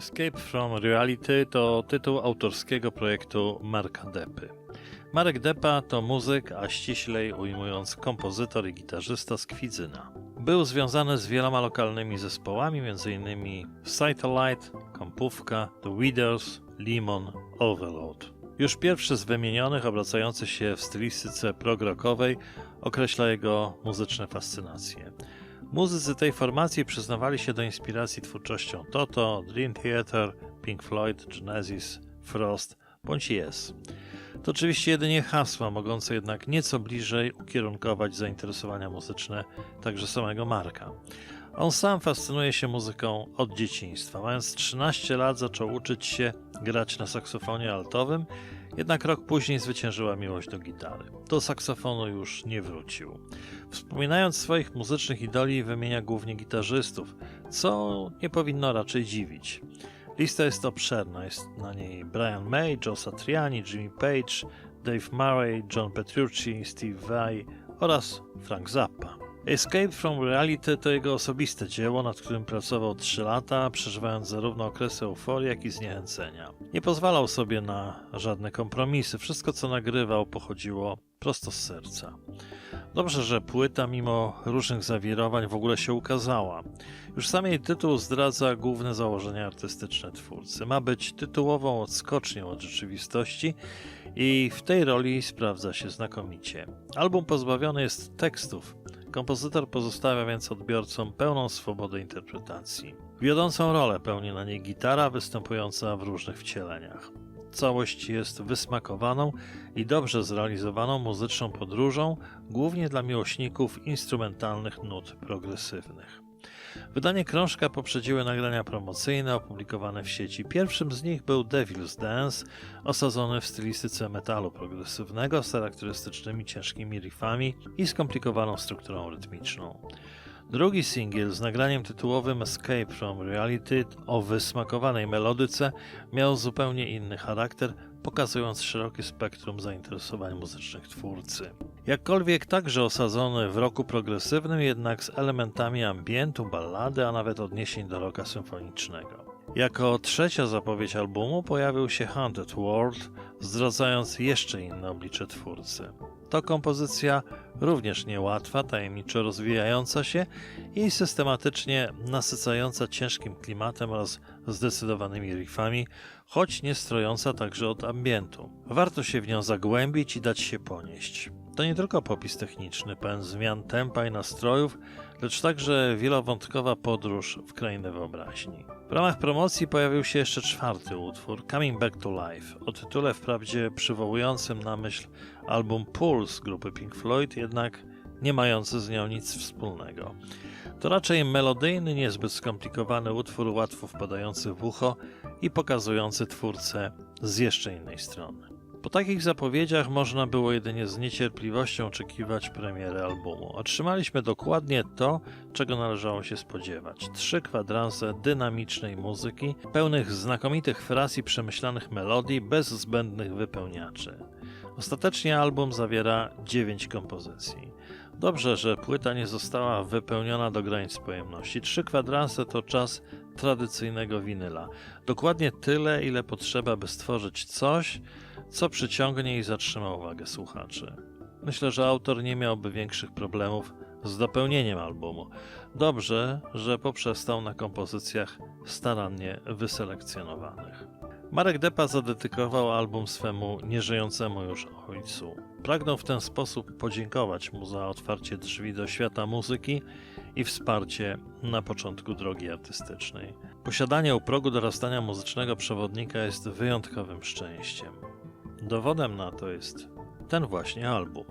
Escape from Reality to tytuł autorskiego projektu Marka Depy. Marek Depa to muzyk, a ściślej ujmując kompozytor i gitarzysta z Kwidzyna. Był związany z wieloma lokalnymi zespołami, m.in. Satellite, Kompówka, The Weeders, Limon, Overload. Już pierwszy z wymienionych, obracający się w stylistyce prog-rockowej, określa jego muzyczne fascynacje. Muzycy tej formacji przyznawali się do inspiracji twórczością Toto, Dream Theater, Pink Floyd, Genesis, Frost bądź Yes. To oczywiście jedynie hasła, mogące jednak nieco bliżej ukierunkować zainteresowania muzyczne także samego Marka. On sam fascynuje się muzyką od dzieciństwa. Mając 13 lat zaczął uczyć się grać na saksofonie altowym, jednak rok później zwyciężyła miłość do gitary. Do saksofonu już nie wrócił. Wspominając swoich muzycznych idoli wymienia głównie gitarzystów, co nie powinno raczej dziwić. Lista jest obszerna, jest na niej Brian May, Joe Satriani, Jimmy Page, Dave Murray, John Petrucci, Steve Vai oraz Frank Zappa. Escape from Reality to jego osobiste dzieło, nad którym pracował 3 lata, przeżywając zarówno okresy euforii, jak i zniechęcenia. Nie pozwalał sobie na żadne kompromisy, wszystko co nagrywał pochodziło prosto z serca. Dobrze, że płyta, mimo różnych zawirowań, w ogóle się ukazała. Już sam jej tytuł zdradza główne założenia artystyczne twórcy. Ma być tytułową odskocznią od rzeczywistości i w tej roli sprawdza się znakomicie. Album pozbawiony jest tekstów. Kompozytor pozostawia więc odbiorcom pełną swobodę interpretacji. Wiodącą rolę pełni na niej gitara występująca w różnych wcieleniach. Całość jest wysmakowaną i dobrze zrealizowaną muzyczną podróżą, głównie dla miłośników instrumentalnych nut progresywnych. Wydanie krążka poprzedziły nagrania promocyjne opublikowane w sieci. Pierwszym z nich był Devil's Dance, osadzony w stylistyce metalu progresywnego z charakterystycznymi ciężkimi riffami i skomplikowaną strukturą rytmiczną. Drugi singiel z nagraniem tytułowym Escape from Reality o wysmakowanej melodyce miał zupełnie inny charakter, pokazując szerokie spektrum zainteresowań muzycznych twórcy. Jakkolwiek także osadzony w roku progresywnym, jednak z elementami ambientu, ballady, a nawet odniesień do roka symfonicznego. Jako trzecia zapowiedź albumu pojawił się Haunted World, zdradzając jeszcze inne oblicze twórcy. To kompozycja również niełatwa, tajemniczo rozwijająca się i systematycznie nasycająca ciężkim klimatem oraz zdecydowanymi riffami, choć nie strojąca także od ambientu. Warto się w nią zagłębić i dać się ponieść. To nie tylko popis techniczny, pełen zmian tempa i nastrojów, lecz także wielowątkowa podróż w krainę wyobraźni. W ramach promocji pojawił się jeszcze czwarty utwór, Coming Back to Life, o tytule wprawdzie przywołującym na myśl album Pulse grupy Pink Floyd, jednak nie mający z nią nic wspólnego. To raczej melodyjny, niezbyt skomplikowany utwór, łatwo wpadający w ucho i pokazujący twórcę z jeszcze innej strony. Po takich zapowiedziach można było jedynie z niecierpliwością oczekiwać premiery albumu. Otrzymaliśmy dokładnie to, czego należało się spodziewać. Trzy kwadranse dynamicznej muzyki, pełnych znakomitych fraz i przemyślanych melodii, bez zbędnych wypełniaczy. Ostatecznie album zawiera dziewięć kompozycji. Dobrze, że płyta nie została wypełniona do granic pojemności. Trzy kwadranse to czas tradycyjnego winyla. Dokładnie tyle, ile potrzeba, by stworzyć coś, co przyciągnie i zatrzyma uwagę słuchaczy. Myślę, że autor nie miałby większych problemów z dopełnieniem albumu. Dobrze, że poprzestał na kompozycjach starannie wyselekcjonowanych. Marek Depa zadedykował album swemu nieżyjącemu już ojcu. Pragnął w ten sposób podziękować mu za otwarcie drzwi do świata muzyki i wsparcie na początku drogi artystycznej. Posiadanie u progu dorastania muzycznego przewodnika jest wyjątkowym szczęściem. Dowodem na to jest ten właśnie album.